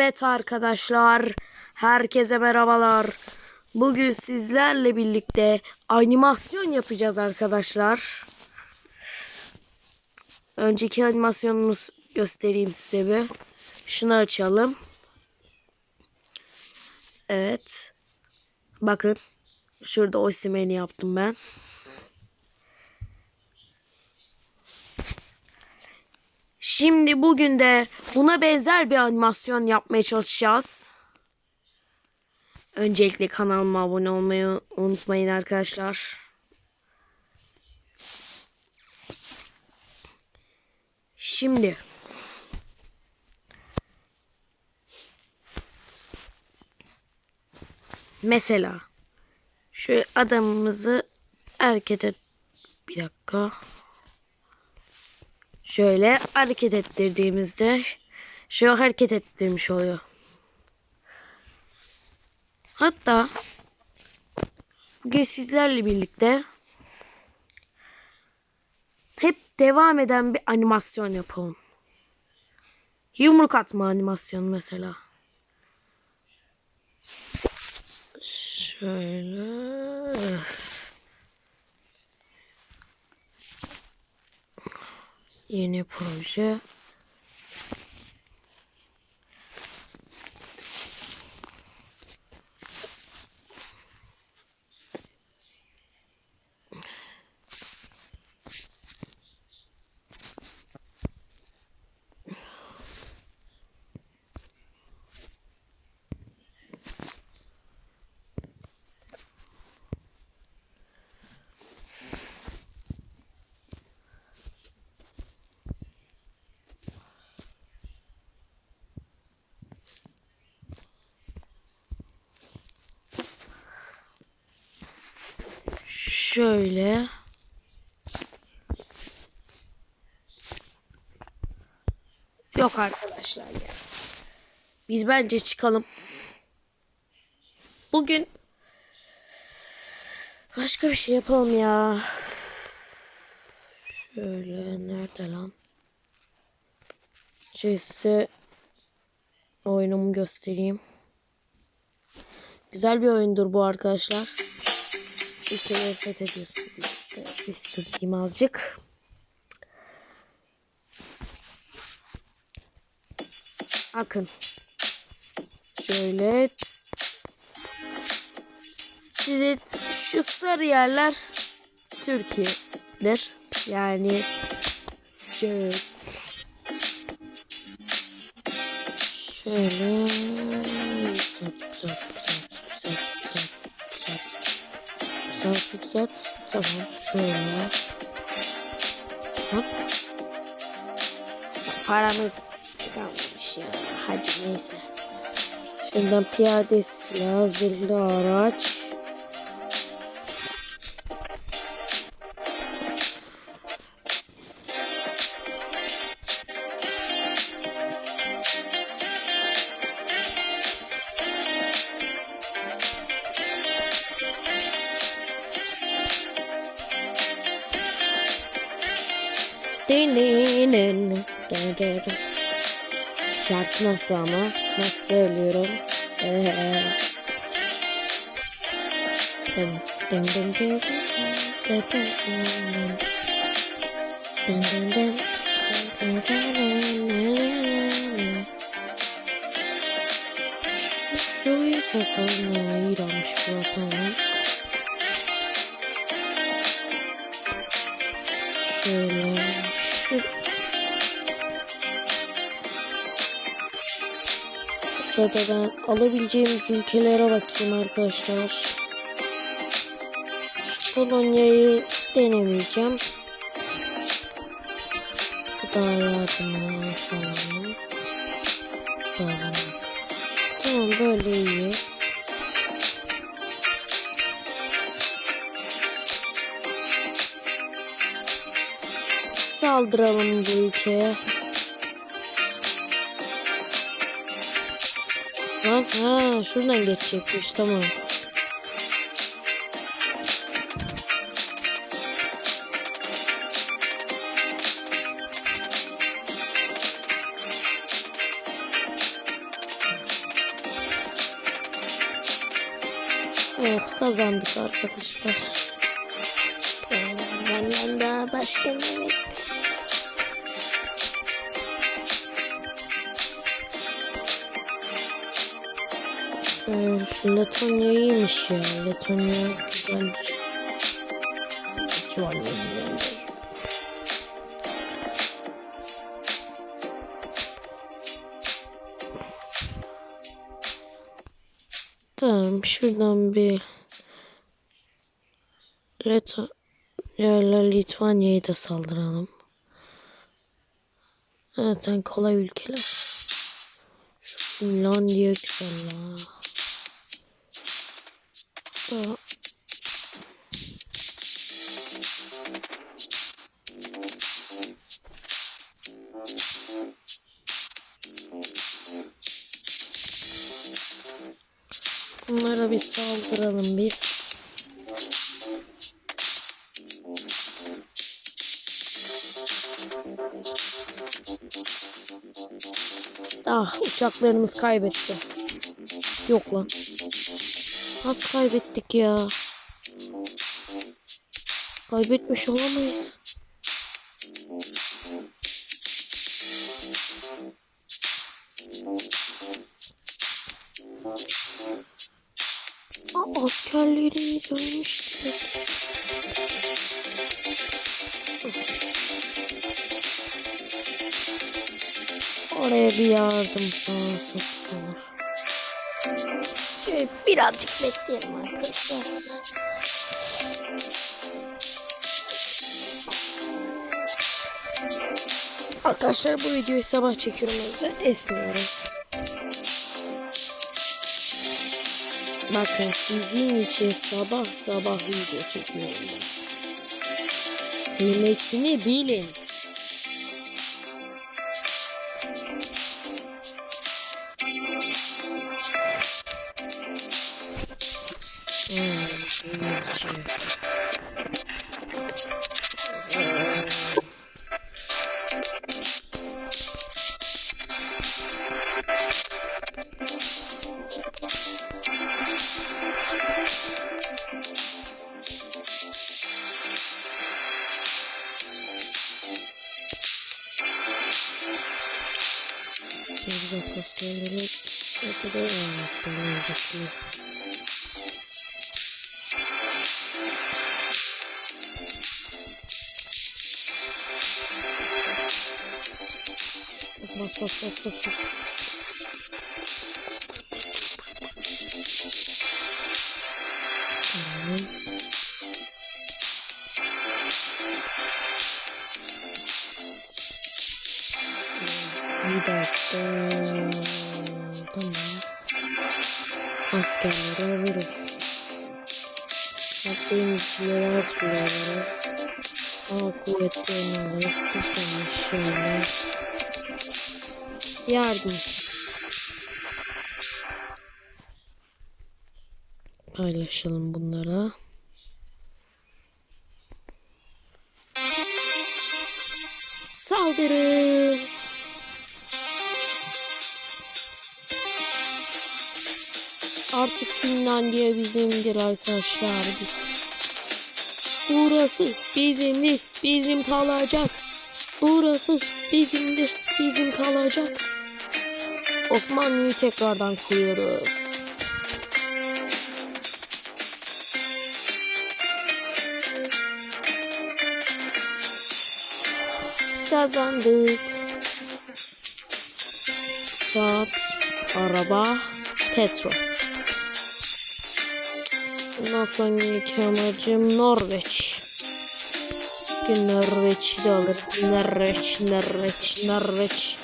Evet arkadaşlar, herkese merhabalar. Bugün sizlerle birlikte animasyon yapacağız arkadaşlar. Önceki animasyonumuz göstereyim size bir. Şunu açalım. Evet. Bakın. Şurada Osimhen'i yaptım ben. Şimdi bugün de buna benzer bir animasyon yapmaya çalışacağız. Öncelikle kanalıma abone olmayı unutmayın arkadaşlar. Şimdi mesela şu adamımızı hareket et bir dakika şöyle hareket ettirdiğimizde şu hareket ettirmiş oluyor. Hatta bugün sizlerle birlikte hep devam eden bir animasyon yapalım. Yumruk atma animasyonu mesela. Şöyle. Yeni proje. Şöyle. Yok arkadaşlar ya. Biz bence çıkalım. Bugün başka bir şey yapalım ya. Şöyle nerede lan? Şey size oyunumu göstereyim. Güzel bir oyundur bu arkadaşlar ülkeyi nefret ediyorsun. Ses kızayım azıcık. Akın. Şöyle. Size şu sarı yerler Türkiye'dir. Yani şöyle. Şöyle. Güzel, güzel, güzel. Yükselt, yükselt. Tamam, şöyle. Hop. Paramız kalmamış ya. Hadi neyse. Şimdiden piyade silah, zırhlı araç. Şarkı nasıl ama? Nasıl söylüyorum? Ee, şu Şurada ben alabileceğimiz ülkelere bakayım arkadaşlar. Polonya'yı denemeyeceğim. Gıda yardımı falan. Falan. Tamam böyle iyi. Saldıralım bu ülkeye. Lan şuradan geçecekmiş tamam. Evet kazandık arkadaşlar. Ben, daha başka ne şu Letonya iyiymiş ya. Letonya güzelmiş. Letonya güzelmiş. Tamam şuradan bir Letonya ile Litvanya'yı da saldıralım. Zaten kolay ülkeler. Finlandiya güzel la. Da. Bunlara bir saldıralım biz. Ah uçaklarımız kaybetti. Yok lan. Nasıl kaybettik ya? Kaybetmiş olamayız. Aa, askerlerimiz ölmüş. Oraya bir yardım sağlasak olur. Birazcık bekleyelim arkadaşlar. Arkadaşlar bu videoyu sabah çekiyorum o esniyorum. Bakın sizin için sabah sabah video çekiyorum. Kıymetini bilin. Hmm, denizci. Hmm. Bir dakika askerleri ne kadar var askerleri düşüyor. Bas bas bas bas bas bas. Tamam. Bir dakika. Tamam. Askerleri alırız. Hatta denizcileri her türlü alırız. Hava kuvvetlerini alırız. Biz de şöyle. Yardım. Paylaşalım bunlara. Saldırı. Artık Finlandiya bizimdir arkadaşlar. Burası bizimdir, bizim kalacak. Burası bizimdir, bizim kalacak. Osmanlı'yı tekrardan kuruyoruz. Kazandık. Saat, araba, petrol. Bundan sonraki amacım Norveç. Norveç'i de alırız. Norveç, Norveç, Norveç.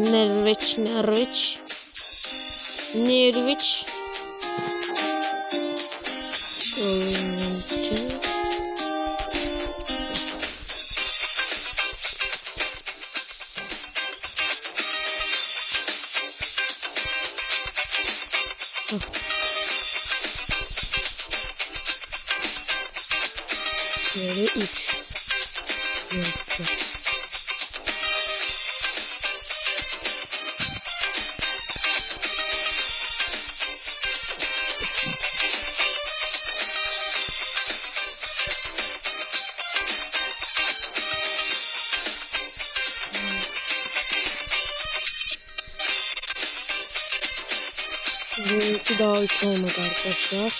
Norveç, Norveç. Norveç. Oyuncu. Şöyle 3. Neyse. Olmadı arkadaşlar.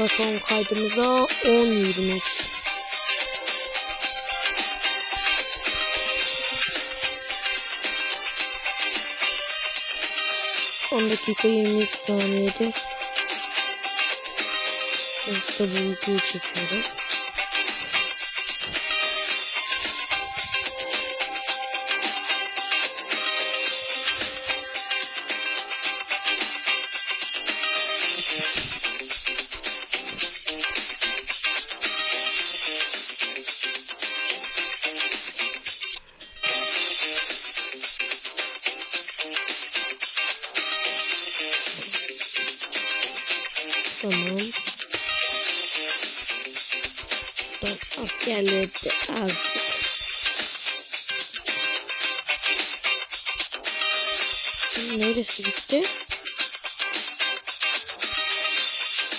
Bakalım kaydımıza 10 23. On dakika 23 saniyede. Bu videoyu çekiyorum. De azıcık. Neresi gitti?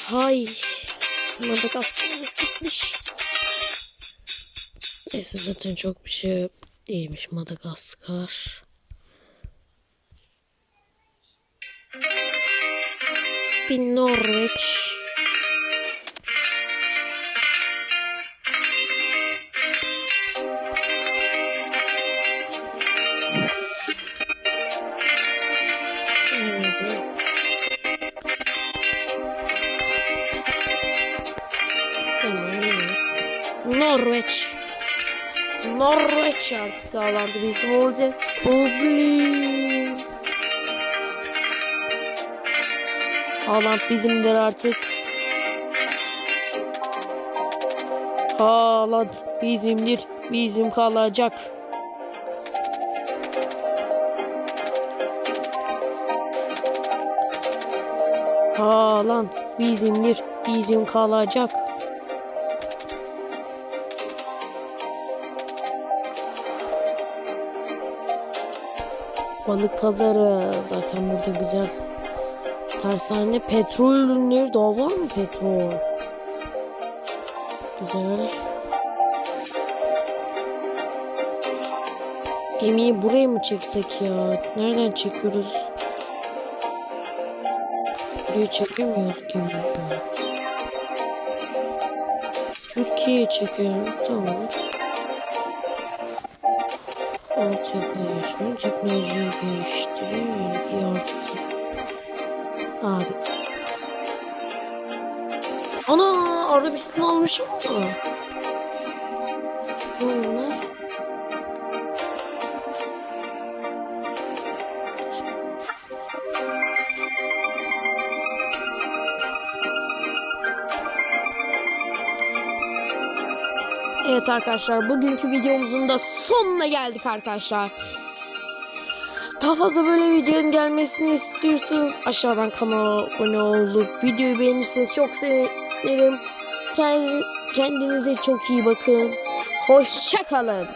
Hay. Madagaskar'ımız gitmiş. Neyse zaten çok bir şey değilmiş Madagaskar. Bir Norveç. Norveç artık ağlandı bizim olacak. Oğlum. Haaland bizimdir artık. Haaland bizimdir. Bizim kalacak. Haaland bizimdir. Bizim kalacak. Balık pazarı zaten burada güzel. Tersane petrol ürünleri daha var mı petrol? Güzel. Gemiyi buraya mı çeksek ya? Nereden çekiyoruz? Buraya çekemiyoruz gemiyi. Türkiye'ye çekelim. Tamam. Altyapı teknolojiyi geliştirin. Bilgi arttı. Abi. Ana Arabistan almışım ama. Evet arkadaşlar bugünkü videomuzun da sonuna geldik arkadaşlar. Daha fazla böyle videonun gelmesini istiyorsanız aşağıdan kanala abone olup videoyu beğenirseniz çok sevinirim. Kendinize, çok iyi bakın. Hoşça kalın.